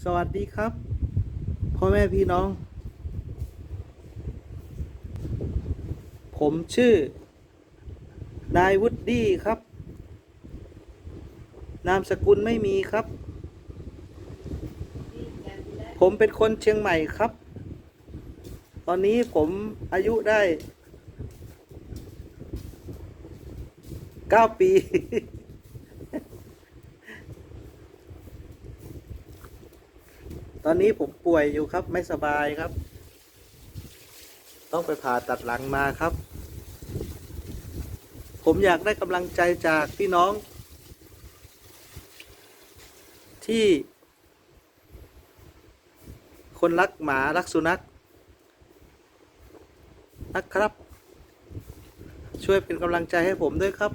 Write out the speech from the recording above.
สวัสดีครับพ่อแม่พี่น้อง ผมชื่อ นายวุฒิดี้ครับ นามสกุลไม่มีครับ ผมเป็นคนเชียงใหม่ครับ ตอนนี้ผมอายุได้เก้าปี ตอนนี้ผมป่วยอยู่ครับไม่สบายครับ ต้องไปผ่าตัดหลังมาครับ ผมอยากได้กำลังใจจากพี่น้อง ที่ คนรักหมารักสุนัขนะครับ ช่วยเป็นกำลังใจให้ผมด้วยครับ